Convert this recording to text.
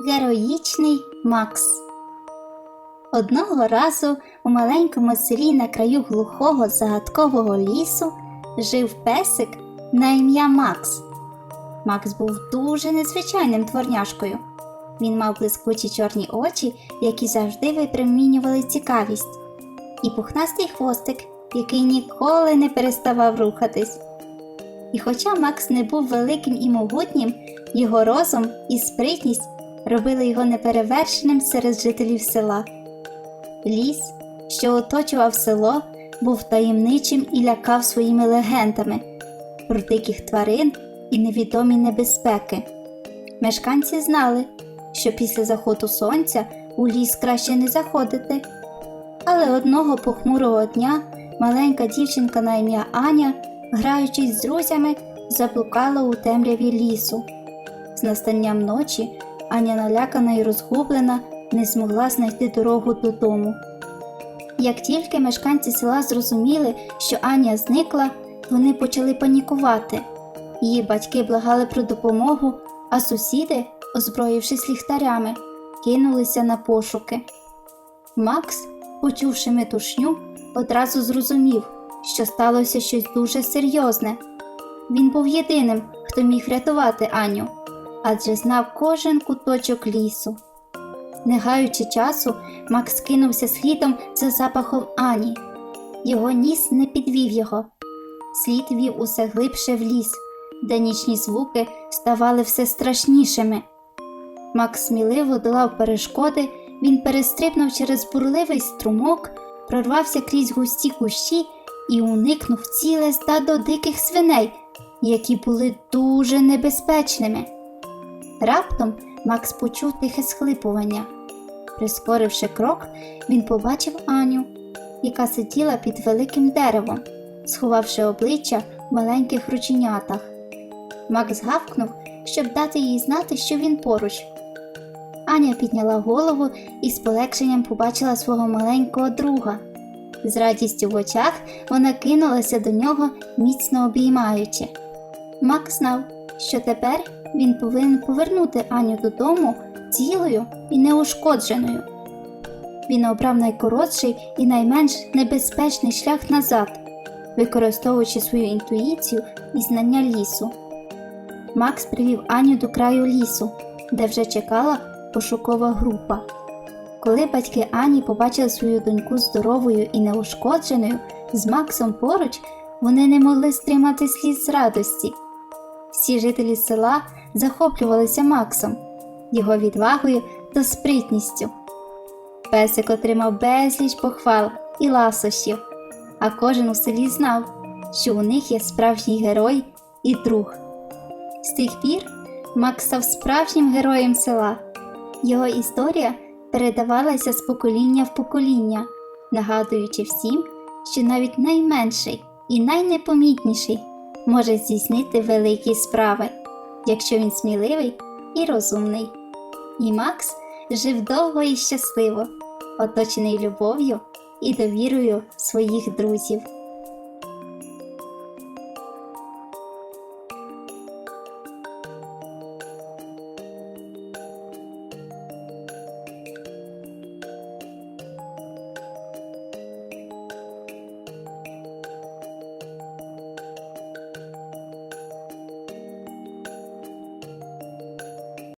Героїчний Макс. Одного разу у маленькому селі на краю глухого загадкового лісу жив песик на ім'я Макс. Макс був дуже незвичайним творняшкою. Він мав блискучі чорні очі, які завжди випромінювали цікавість, і пухнастий хвостик, який ніколи не переставав рухатись. І хоча Макс не був великим і могутнім, його розум і спритність робили його неперевершеним серед жителів села. Ліс, що оточував село, був таємничим і лякав своїми легендами про диких тварин і невідомі небезпеки. Мешканці знали, що після заходу сонця у ліс краще не заходити. Але одного похмурого дня маленька дівчинка на ім'я Аня, граючись з друзями, заблукала у темряві лісу. З настанням ночі Аня, налякана і розгублена, не змогла знайти дорогу додому. Як тільки мешканці села зрозуміли, що Аня зникла, вони почали панікувати. Її батьки благали про допомогу, а сусіди, озброївшись ліхтарями, кинулися на пошуки. Макс, почувши метушню, одразу зрозумів, що сталося щось дуже серйозне. Він був єдиним, хто міг врятувати Аню, адже знав кожен куточок лісу. Не гаючи часу, Макс кинувся слідом за запахом Ані. Його ніс не підвів його. Слід вів усе глибше в ліс, де нічні звуки ставали все страшнішими. Макс сміливо долав перешкоди, він перестрибнув через бурливий струмок, прорвався крізь густі кущі і уникнув ціле стадо диких свиней, які були дуже небезпечними. Раптом Макс почув тихе схлипування. Прискоривши крок, він побачив Аню, яка сиділа під великим деревом, сховавши обличчя в маленьких рученятах. Макс гавкнув, щоб дати їй знати, що він поруч. Аня підняла голову і з полегшенням побачила свого маленького друга. З радістю в очах вона кинулася до нього, міцно обіймаючи. Макс знав, що тепер він повинен повернути Аню додому цілою і неушкодженою. Він обрав найкоротший і найменш небезпечний шлях назад, використовуючи свою інтуїцію і знання лісу. Макс привів Аню до краю лісу, де вже чекала пошукова група. Коли батьки Ані побачили свою доньку здоровою і неушкодженою з Максом поруч, вони не могли стримати сліз з радості. Всі жителі села захоплювалися Максом, його відвагою та спритністю. Песик отримав безліч похвал і ласощів, а кожен у селі знав, що у них є справжній герой і друг. З тих пір Макс став справжнім героєм села. Його історія передавалася з покоління в покоління, нагадуючи всім, що навіть найменший і найнепомітніший може здійснити великі справи, якщо він сміливий і розумний. І Макс жив довго і щасливо, оточений любов'ю і довірою своїх друзів.